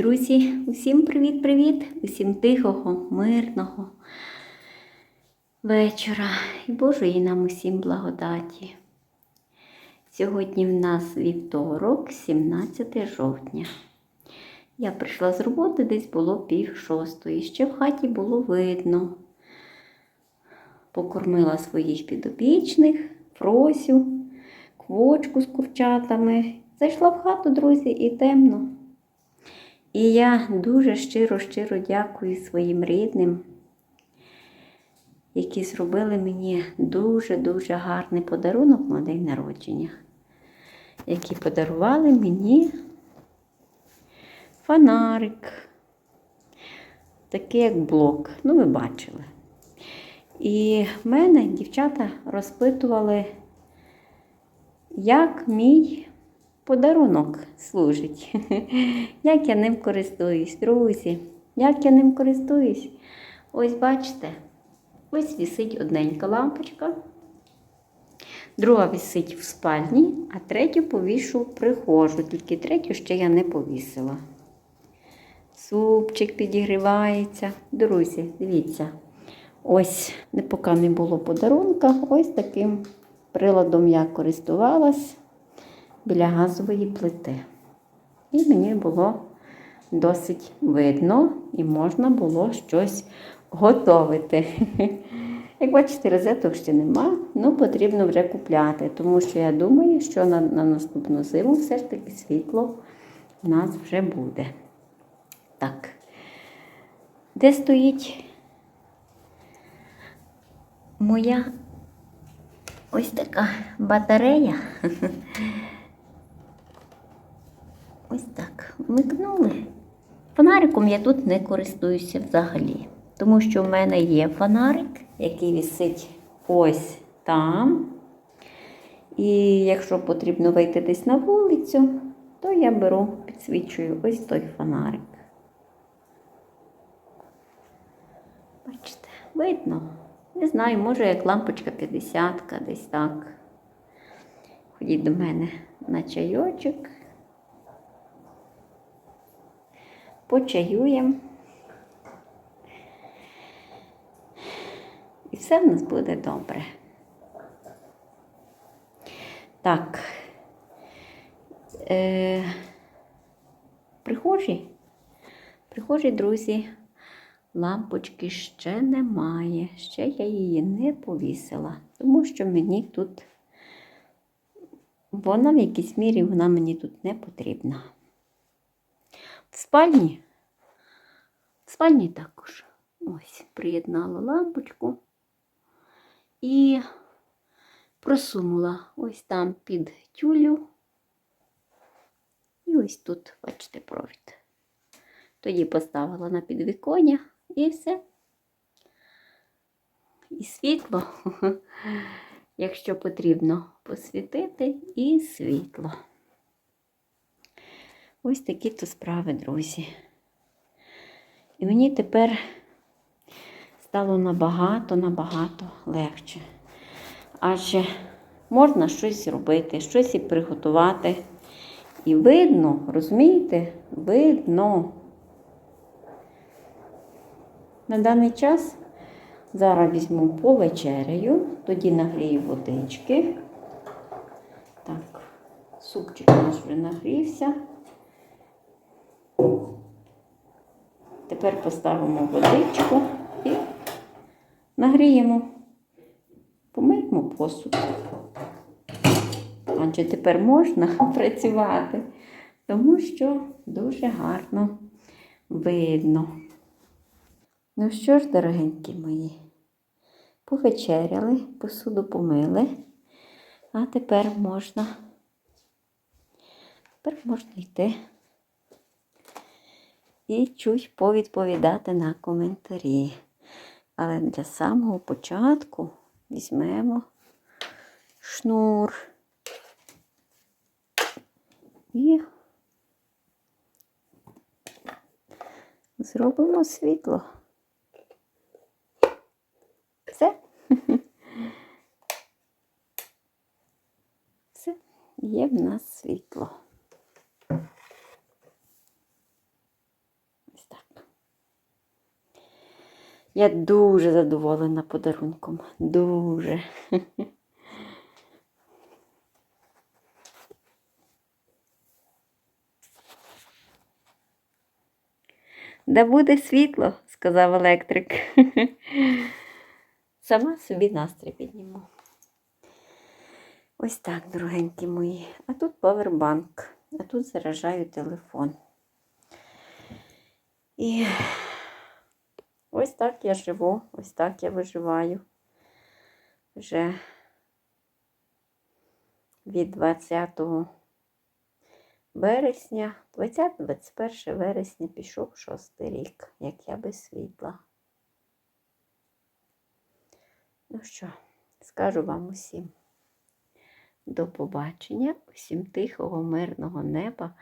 Друзі, усім привіт-привіт! Усім тихого, мирного вечора і Божої нам усім благодаті. Сьогодні в нас вівторок, 17 жовтня. Я прийшла з роботи, десь було пів шостої. Ще в хаті було видно. Покормила своїх підопічних, Фросю, квочку з курчатами. Зайшла в хату, друзі, і темно. І я дуже щиро-щиро дякую своїм рідним, які зробили мені дуже-дуже гарний подарунок на день народження, які подарували мені фонарик, такий як блок. Ну, ви бачили. І мене дівчата розпитували, як мій подарунок служить. Як я ним користуюсь, друзі? Як я ним користуюсь? Ось бачите, ось висить одненька лампочка, друга висить в спальні, а третю повішу в прихожу, тільки третю ще я не повісила. Супчик підігрівається. Друзі, дивіться, ось, поки не було подарунка, ось таким приладом я користувалась біля газової плити. І мені було досить видно і можна було щось готувати. Як бачите, розеток ще нема, ну потрібно вже купляти, тому що я думаю, що на, на наступну зиму все ж таки світло у нас вже буде. Так, де стоїть моя ось така батарея? Ось так вмикнули. Фонариком я тут не користуюся взагалі, тому що в мене є фонарик, який висить ось там. І якщо потрібно вийти десь на вулицю, то я беру, підсвічую ось той фонарик. Бачите, видно. Не знаю, може як лампочка 50 десь так. Ходіть до мене на чайочок. Почаюємо. І все в нас буде добре. Так, е, прихожі, прихожі, друзі, лампочки ще немає, ще я її не повісила, тому що мені тут, вона в якійсь мірі вона мені тут не потрібна. В спальні, в спальні також ось приєднала лампочку і просунула ось там під тюлю. І ось тут, бачите, провід. Тоді поставила на підвіконня і все. І світло, якщо потрібно посвітити, і світло. Ось такі то справи, друзі. І мені тепер стало набагато-набагато легше. Адже можна щось зробити, щось і приготувати. І видно, розумієте, видно. На даний час зараз візьму повечерею, тоді нагрію водички. Так, супчик наш вже нагрівся. Тепер поставимо водичку і нагріємо, помиємо посуд. Адже тепер можна працювати, тому що дуже гарно видно. Ну що ж, дорогенькі мої, повечеряли, посуду помили, а тепер можна, тепер можна йти і чуть повідповідати на коментарі. Але для самого початку візьмемо шнур і зробимо світло. Все. Є в нас світло. Я дуже задоволена подарунком. Дуже. Да буде світло, сказав електрик. Сама собі настрій підніму. Ось так, дорогенькі мої. А тут павербанк, а тут заряджаю телефон. І так я живу, ось так я виживаю. Вже від 20 березня, 20-21 вересня пішов шостий рік, як я без світла. Ну що, скажу вам усім. До побачення, усім тихого, мирного неба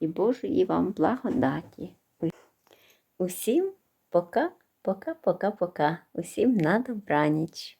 і Божої вам благодаті. Усім пока, пока, пока, пока. Усім на добраніч.